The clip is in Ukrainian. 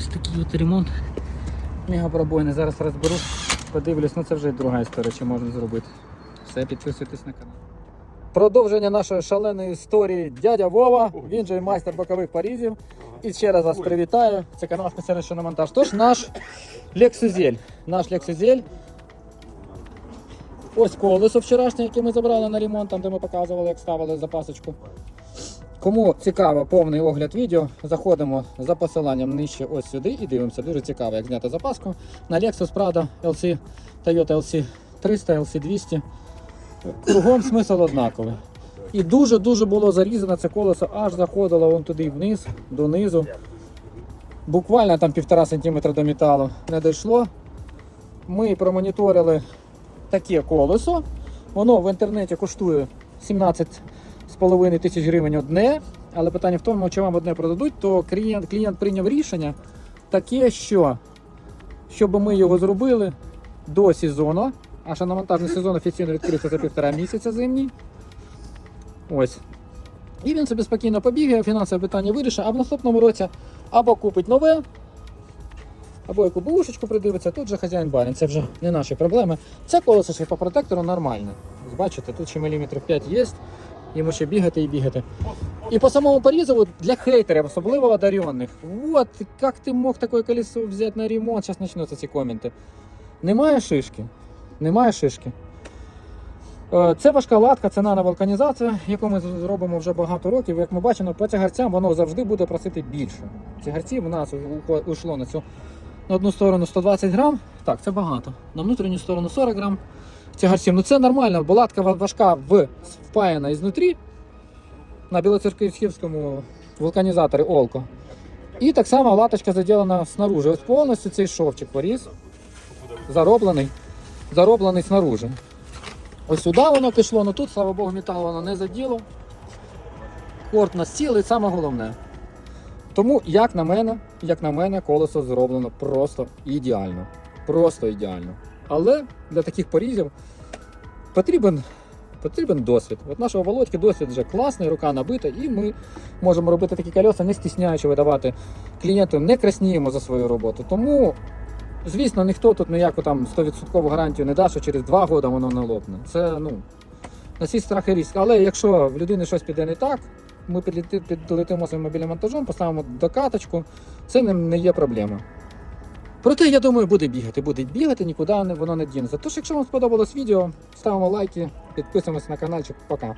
Ось такий от ремонт. Мегапробойний. Зараз розберу, подивлюсь, ну це вже друга історія, чи можна зробити. Все, підписуйтесь на канал. Продовження нашої шаленої історії дядя Вова, він же майстер бокових порізів. І ще раз вас привітаю. Це канал спеціально що на монтаж. Тож наш Лексузель. Наш Лексузель. Ось колесо вчорашнє, яке ми забрали на ремонт, там де ми показували, як ставили запасочку. Кому цікаво повний огляд відео, заходимо за посиланням нижче ось сюди і дивимося. Дуже цікаво, як зняти запаску. На Lexus Prado LC, Toyota LC 300, LC 200. Кругом смисл однаковий. І дуже-дуже було зарізано це колесо, аж заходило вон туди вниз, донизу. Буквально там півтора сантиметра до металу не дійшло. Ми промоніторили таке колесо. Воно в інтернеті коштує 17,5 тисяч гривень одне. Але питання в тому, чи вам одне продадуть, то клієнт, клієнт прийняв рішення таке, що щоб ми його зробили до сезону, а шиномонтажний сезон офіційно відкрився за півтора місяця зимній. Ось. І він собі спокійно побігає, фінансове питання вирішить, а в наступному році або купить нове, або яку бушечку придивиться, тут же хазяїн барин, це вже не наші проблеми. Це колесо ще по протектору нормальне. Бачите, тут ще міліметрів 5 є, йому ще бігати і бігати. І по самому порізу от для хейтерів, особливо одаренних. Вот, як ти мог таке колесо взяти на ремонт? Зараз почнуться ці коменти. Немає шишки. Немає шишки. Е, Це важка латка, це нановулканізація, яку ми зробимо вже багато років. Як ми бачимо, по цигарцям воно завжди буде просити більше. Цигарці в нас ушло на цю на одну сторону 120 грам. Так, це багато. На внутрішню сторону 40 грам цигарців. Ну це нормально, бо латка важка в впаяна ізнутрі на білоцерківському вулканізаторі Олко. І так само латочка заділена снаружи. Ось повністю цей шовчик поріз зароблений, зароблений снаружи. Ось сюди воно пішло, але тут, слава Богу, метал воно не заділо. Корт на і саме головне. Тому, як на мене, як на мене, колесо зроблено просто ідеально. Просто ідеально. Але для таких порізів потрібен, потрібен досвід. От нашого Володьки досвід вже класний, рука набита, і ми можемо робити такі колеса, не стісняючи видавати клієнту, не красніємо за свою роботу. Тому Звісно, ніхто тут ніяку там 100% гарантію не дасть, що через 2 роки воно не лопне. Це ну, на свій страх і. Але якщо в людини щось піде не так, ми підлетимо своїм мобільним монтажом, поставимо докаточку, це не є проблема. Проте, я думаю, буде бігати, буде бігати, нікуди воно не дінеться. Тож, якщо вам сподобалось відео, ставимо лайки, підписуємося на каналчик. Пока.